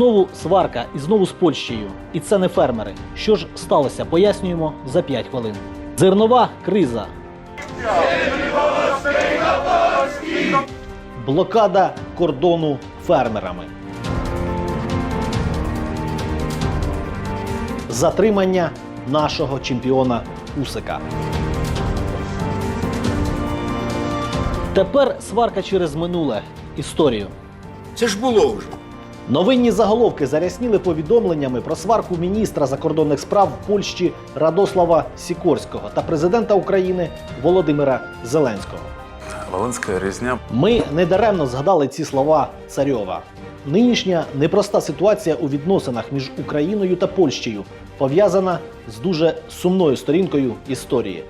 Знову сварка і знову з Польщею. І це не фермери. Що ж сталося, пояснюємо за 5 хвилин. Зернова криза. Блокада кордону фермерами. Затримання нашого чемпіона Усика. Тепер сварка через минуле історію. Це ж було вже. Новинні заголовки зарясніли повідомленнями про сварку міністра закордонних справ в Польщі Радослава Сікорського та президента України Володимира Зеленського. Волинська різня Ми недаремно згадали ці слова царьова. Нинішня непроста ситуація у відносинах між Україною та Польщею пов'язана з дуже сумною сторінкою історії.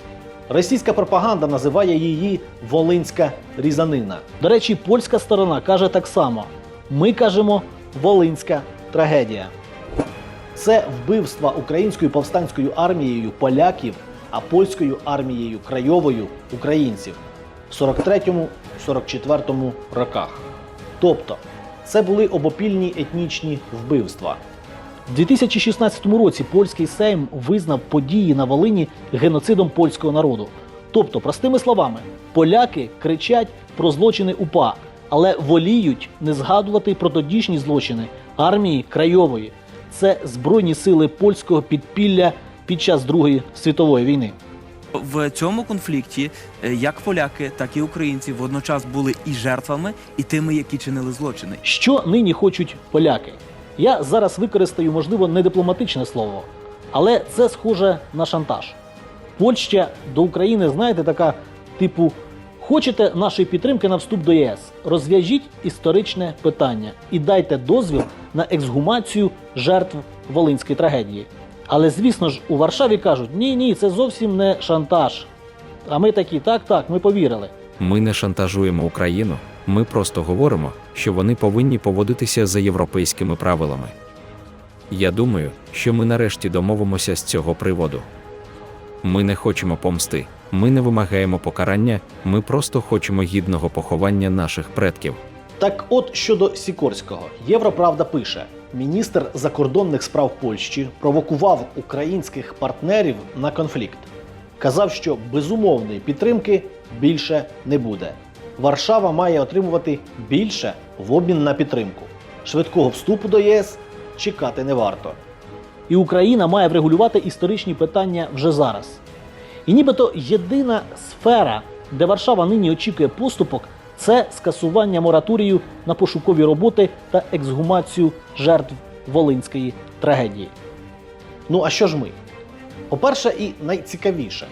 Російська пропаганда називає її Волинська різанина. До речі, польська сторона каже так само: ми кажемо Волинська трагедія. Це вбивства українською повстанською армією поляків, а польською армією крайовою українців в 43-44 роках. Тобто, це були обопільні етнічні вбивства. У 2016 році польський Сейм визнав події на Волині геноцидом польського народу. Тобто, простими словами, поляки кричать про злочини УПА, але воліють не згадувати про тодішні злочини армії крайової. Це збройні сили польського підпілля під час Другої світової війни. В цьому конфлікті е, як поляки, так і українці водночас були і жертвами, і тими, які чинили злочини. Що нині хочуть поляки? Я зараз використаю, можливо, не дипломатичне слово, але це схоже на шантаж. Польща до України, знаєте, така типу: хочете нашої підтримки на вступ до ЄС? Розв'яжіть історичне питання і дайте дозвіл на ексгумацію жертв Волинської трагедії. Але звісно ж, у Варшаві кажуть: ні, ні, це зовсім не шантаж. А ми такі, так, так, ми повірили. Ми не шантажуємо Україну, ми просто говоримо, що вони повинні поводитися за європейськими правилами. Я думаю, що ми нарешті домовимося з цього приводу. Ми не хочемо помсти, ми не вимагаємо покарання, ми просто хочемо гідного поховання наших предків. Так от щодо Сікорського, Європравда пише: міністр закордонних справ Польщі провокував українських партнерів на конфлікт. Казав, що безумовної підтримки більше не буде. Варшава має отримувати більше в обмін на підтримку. Швидкого вступу до ЄС чекати не варто. І Україна має врегулювати історичні питання вже зараз. І нібито єдина сфера, де Варшава нині очікує поступок, це скасування мораторію на пошукові роботи та ексгумацію жертв Волинської трагедії. Ну а що ж ми? По-перше, і найцікавіше,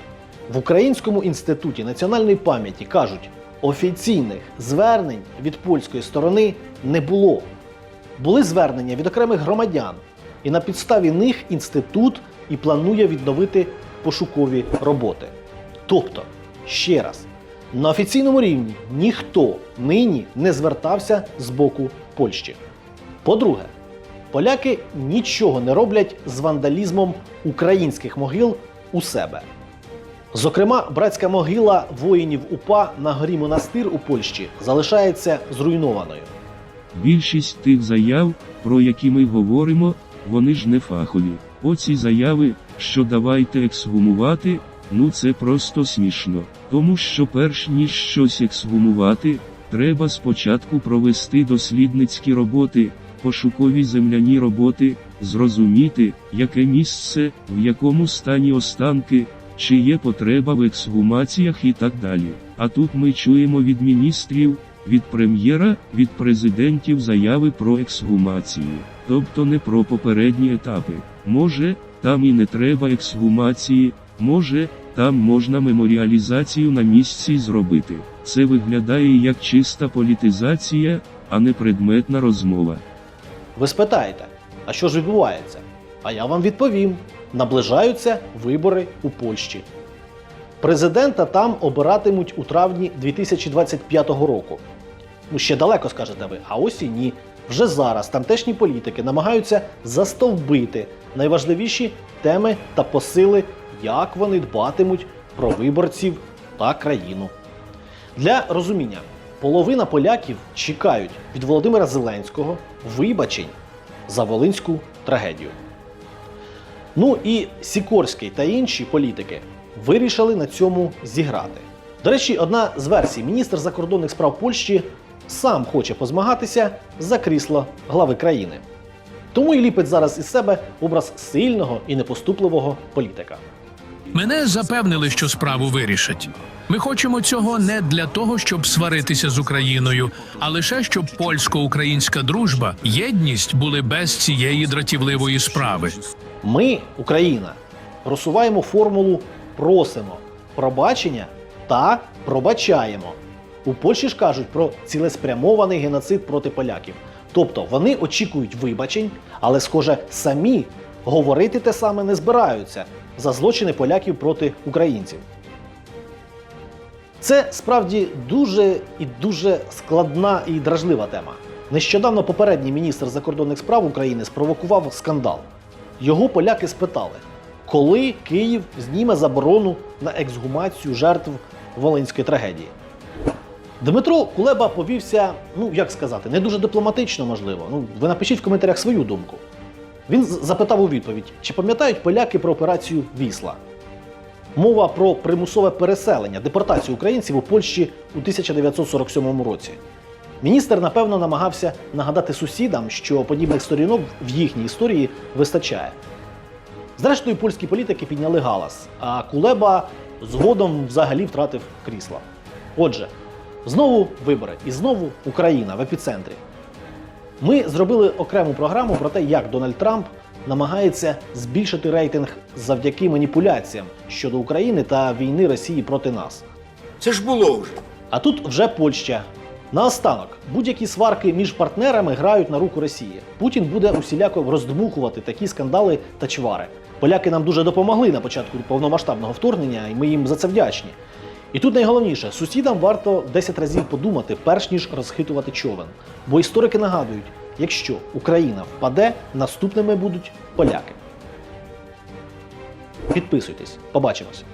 в Українському інституті національної пам'яті кажуть, офіційних звернень від польської сторони не було. Були звернення від окремих громадян, і на підставі них інститут і планує відновити пошукові роботи. Тобто, ще раз, на офіційному рівні ніхто нині не звертався з боку Польщі. По-друге, поляки нічого не роблять з вандалізмом українських могил у себе. Зокрема, братська могила воїнів УПА на горі Монастир у Польщі залишається зруйнованою. Більшість тих заяв, про які ми говоримо, вони ж не фахові. Оці заяви, що давайте ексгумувати, ну це просто смішно. Тому що перш ніж щось ексгумувати, треба спочатку провести дослідницькі роботи, пошукові земляні роботи, зрозуміти, яке місце, в якому стані останки, чи є потреба в ексгумаціях і так далі. А тут ми чуємо від міністрів, від прем'єра, від президентів заяви про ексгумацію, тобто не про попередні етапи. Може, там і не треба ексгумації, може, там можна меморіалізацію на місці зробити. Це виглядає як чиста політизація, а не предметна розмова. Ви спитаєте, а що ж відбувається? А я вам відповім: наближаються вибори у Польщі. Президента там обиратимуть у травні 2025 року. Ну, ще далеко скажете ви, а ось і ні. Вже зараз тамтешні політики намагаються застовбити найважливіші теми та посили, як вони дбатимуть про виборців та країну. Для розуміння, половина поляків чекають від Володимира Зеленського вибачень за волинську трагедію. Ну і Сікорський та інші політики вирішили на цьому зіграти. До речі, одна з версій: міністр закордонних справ Польщі сам хоче позмагатися за крісло глави країни. Тому і ліпить зараз із себе образ сильного і непоступливого політика. Мене запевнили, що справу вирішать. Ми хочемо цього не для того, щоб сваритися з Україною, а лише щоб польсько-українська дружба, єдність були без цієї дратівливої справи. Ми, Україна, просуваємо формулу просимо пробачення та пробачаємо. У Польщі ж кажуть про цілеспрямований геноцид проти поляків. Тобто вони очікують вибачень, але, схоже, самі говорити те саме не збираються за злочини поляків проти українців. Це справді дуже і дуже складна і дражлива тема. Нещодавно попередній міністр закордонних справ України спровокував скандал. Його поляки спитали, коли Київ зніме заборону на ексгумацію жертв Волинської трагедії. Дмитро Кулеба повівся, ну як сказати, не дуже дипломатично, можливо. Ну, ви напишіть в коментарях свою думку. Він запитав у відповідь, чи пам'ятають поляки про операцію Вісла. Мова про примусове переселення, депортацію українців у Польщі у 1947 році. Міністр, напевно, намагався нагадати сусідам, що подібних сторінок в їхній історії вистачає. Зрештою, польські політики підняли галас, а Кулеба згодом взагалі втратив крісло. Отже, знову вибори і знову Україна в епіцентрі. Ми зробили окрему програму про те, як Дональд Трамп намагається збільшити рейтинг завдяки маніпуляціям щодо України та війни Росії проти нас. Це ж було вже. А тут вже Польща. Наостанок, будь-які сварки між партнерами грають на руку Росії. Путін буде усіляко роздмухувати такі скандали та чвари. Поляки нам дуже допомогли на початку повномасштабного вторгнення, і ми їм за це вдячні. І тут найголовніше, сусідам варто 10 разів подумати, перш ніж розхитувати човен. Бо історики нагадують, якщо Україна впаде, наступними будуть поляки. Підписуйтесь, побачимось.